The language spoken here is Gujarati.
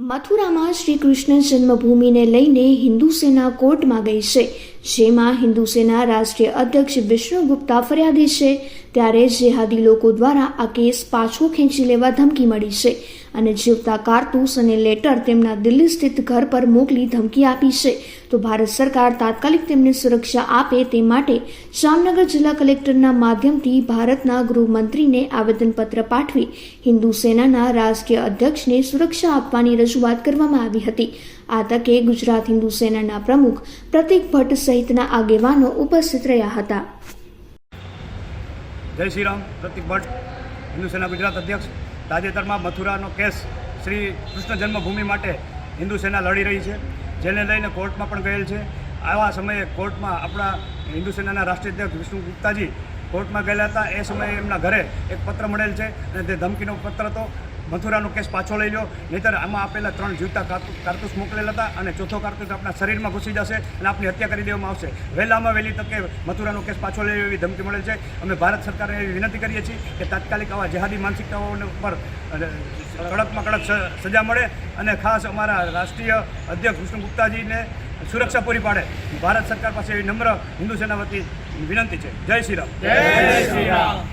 મથુરામાં શ્રી કૃષ્ણ જન્મભૂમિને લઈને હિન્દુ સેના કોર્ટમાં ગઈ છે. જેમાં હિન્દુ સેના રાષ્ટ્રીય અધ્યક્ષ વિષ્ણુ ગુપ્તા ફરિયાદી છે, ત્યારે જેહાદી લોકો દ્વારા આ કેસ પાછો ખેંચી લેવા ધમકી મળી છે અને જીવતા કારતૂસ અને લેટર તેમના દિલ્હી સ્થિત ઘર પર મોકલી ધમકી આપી છે. તો ભારત સરકાર તાત્કાલિક તેમને સુરક્ષા આપે તે માટે જામનગર જિલ્લા કલેક્ટરના માધ્યમથી ભારતના ગૃહમંત્રીને આવેદનપત્ર પાઠવી હિન્દુ સેનાના રાષ્ટ્રીય અધ્યક્ષને સુરક્ષા આપવાની રજૂઆત કરવામાં આવી હતી. આ તકે ગુજરાત હિન્દુ સેનાના પ્રમુખ પ્રતિક ભટ્ટ સહિતના આગેવાનો ઉપસ્થિત રહ્યા હતા. જય શ્રી રામ પ્રતિક ભટ્ટ, હિન્દુ સેના ગુજરાત અધ્યક્ષ. તાજેતરમાં મથુરાનો કેસ શ્રી કૃષ્ણ જન્મભૂમિ માટે હિન્દુ સેના લડી રહી છે, જેને લઈને કોર્ટમાં પણ ગયેલ છે. આવા સમયે કોર્ટમાં આપણા હિન્દુ સેનાના રાષ્ટ્રીય અધ્યક્ષ વિષ્ણુ ગુપ્તાજી કોર્ટમાં ગયેલા હતા. એ સમયે એમના ઘરે એક પત્ર મળેલ છે અને તે ધમકીનો પત્ર હતો. મથુરાનો કેસ પાછો લઈ લો નહીંતર આમાં આપેલા ત્રણ જીવતા કારતૂ- કારતૂસ મોકલેલા હતા અને ચોથો કારતૂસ આપણા શરીરમાં ઘૂસી જશે અને આપની હત્યા કરી દેવામાં આવશે. વહેલામાં વહેલી તકે મથુરાનો કેસ પાછો લઈ એવી ધમકી મળેલ છે. અમે ભારત સરકારને એવી વિનંતી કરીએ છીએ કે તાત્કાલિક આવા જેહાદી માનસિકતાઓને ઉપર કડકમાં કડક સજા મળે અને ખાસ અમારા રાષ્ટ્રીય અધ્યક્ષ વિષ્ણુ ગુપ્તાજીને સુરક્ષા પૂરી પાડે. ભારત સરકાર પાસે એવી નમ્ર હિન્દુ સેના વતી વિનંતી છે. જય શ્રી રામ. જય શ્રી રામ.